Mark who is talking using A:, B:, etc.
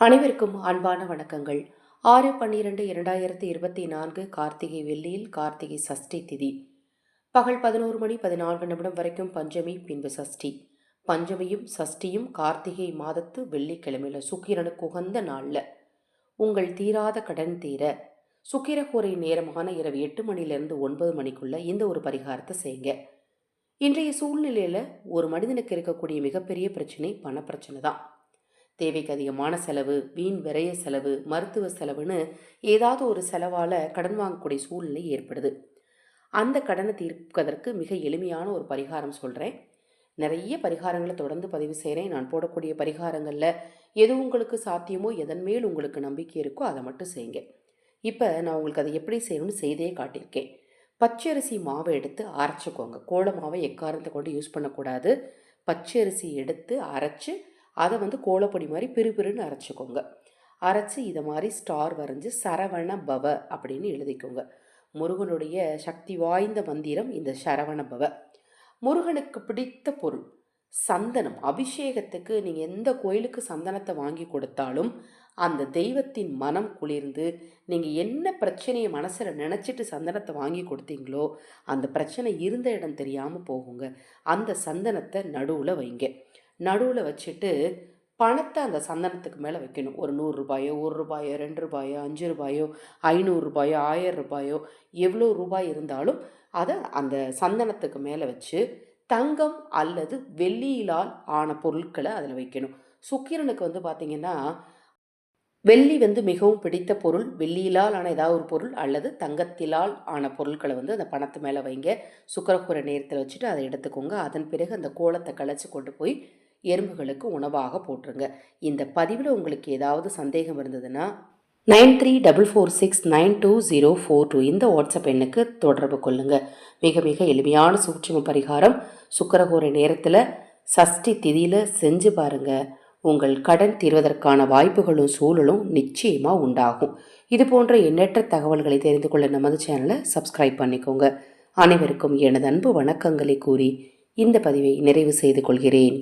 A: அனைவருக்கும் அன்பான வணக்கங்கள். ஆறு பன்னிரண்டு இரண்டாயிரத்தி இருபத்தி நான்கு கார்த்திகை வெள்ளியில் கார்த்திகை சஷ்டி திதி. பகல் பதினோரு மணி பதினான்கு நிமிடம் வரைக்கும் பஞ்சமி பின்பு சஷ்டி. பஞ்சமியும் சஷ்டியும் கார்த்திகை மாதத்து வெள்ளிக்கிழமையில சுக்கிரனுக்கு உகந்த நாளில். உங்கள் தீராத கடன் தீர. சுக்கிரகூரை நேரமான இரவு எட்டு மணிலிருந்து ஒன்பது மணிக்குள்ள இந்த ஒரு பரிகாரத்தை செய்யுங்க. இன்றைய சூழ்நிலையில் ஒரு மனிதனுக்கு இருக்கக்கூடிய மிகப்பெரிய பிரச்சனை பணப்பிரச்சனை தான். தேவைக்கு அதிகமான செலவு வீண் விரைய செலவு மருத்துவ செலவுன்னு ஏதாவது ஒரு செலவால் கடன் வாங்கக்கூடிய சூழ்நிலை ஏற்படுது. அந்த கடனை தீர்ப்பதற்கு மிக எளிமையான ஒரு பரிகாரம் சொல்கிறேன் நிறைய பரிகாரங்களை தொடர்ந்து பதிவு செய்கிறேன் நான் போடக்கூடிய பரிகாரங்களில் எது உங்களுக்கு சாத்தியமோ எதன் மேல் உங்களுக்கு நம்பிக்கை இருக்கோ அதை மட்டும் செய்யுங்க. இப்போ நான் உங்களுக்கு அதை எப்படி செய்யணும்னு செய்தே காட்டியிருக்கேன். பச்சரிசி மாவை எடுத்து அரைச்சிக்கோங்க. கோல மாவை எக்காரத்தை கொண்டு யூஸ் பண்ணக்கூடாது. பச்சரிசி எடுத்து அரைச்சி அதை வந்து கோலப்பொடி மாதிரி பிறுபிறுன்னு அரைச்சிக்கோங்க. அரைச்சி இதை மாதிரி ஸ்டார் வரைஞ்சி சரவண பவ அப்படின்னு எழுதிக்கோங்க. முருகனுடைய சக்தி வாய்ந்த மந்திரம் இந்த சரவண பவ. முருகனுக்கு பிடித்த பொருள் சந்தனம். அபிஷேகத்துக்கு நீங்கள் எந்த கோயிலுக்கு சந்தனத்தை வாங்கி கொடுத்தாலும் அந்த தெய்வத்தின் மனம் குளிர்ந்து நீங்கள் என்ன பிரச்சனையை மனசில் நினச்சிட்டு சந்தனத்தை வாங்கி கொடுத்தீங்களோ அந்த பிரச்சனை இருந்த இடம் தெரியாமல் போகுங்க. அந்த சந்தனத்தை நடுவில் வைங்க. நடுவில் வச்சுட்டு பணத்தை அந்த சந்தனத்துக்கு மேலே வைக்கணும். ஒரு நூறுரூபாயோ ஒரு ரூபாயோ ரெண்டு ரூபாயோ அஞ்சு ரூபாயோ ஐநூறு ரூபாயோ ஆயிரம் ரூபாயோ எவ்வளோ ரூபாய் இருந்தாலும் அதை அந்த சந்தனத்துக்கு மேலே வச்சு தங்கம் அல்லது வெள்ளியிலால் ஆன பொருட்களை அதில் வைக்கணும். சுக்கிரனுக்கு வந்து பார்த்திங்கன்னா வெள்ளி வந்து மிகவும் பிடித்த பொருள். வெள்ளியிலால் ஆன ஏதாவது ஒரு பொருள் அல்லது தங்கத்திலால் ஆன பொருட்களை வந்து அந்த பணத்து மேலே வைங்க. சுக்கரக்குற நேரத்தில் வச்சுட்டு அதை எடுத்துக்கோங்க. அதன் பிறகு அந்த கோலத்தை கழச்சி கொண்டு போய் எறும்புகளுக்கு உணவாக போட்டுருங்க இந்த பதிவில் உங்களுக்கு ஏதாவது சந்தேகம் இருந்ததுன்னா nine three double four six nine two zero four two இந்த வாட்ஸ்அப் எண்ணுக்கு தொடர்பு கொள்ளுங்கள் மிக மிக எளிமையான சூட்சும பரிகாரம். சுக்கரகோரை நேரத்தில் சஷ்டி திதியில் செஞ்சு பாருங்கள் உங்கள் கடன் தீர்வதற்கான வாய்ப்புகளும் சூழலும் நிச்சயமாக உண்டாகும். இது போன்ற எண்ணற்ற தகவல்களை தெரிந்து கொள்ள நமது சேனலை சப்ஸ்கிரைப் பண்ணிக்கோங்க. அனைவருக்கும் எனது அன்பு வணக்கங்களை கூறி இந்த பதிவை நிறைவு செய்து கொள்கிறேன்.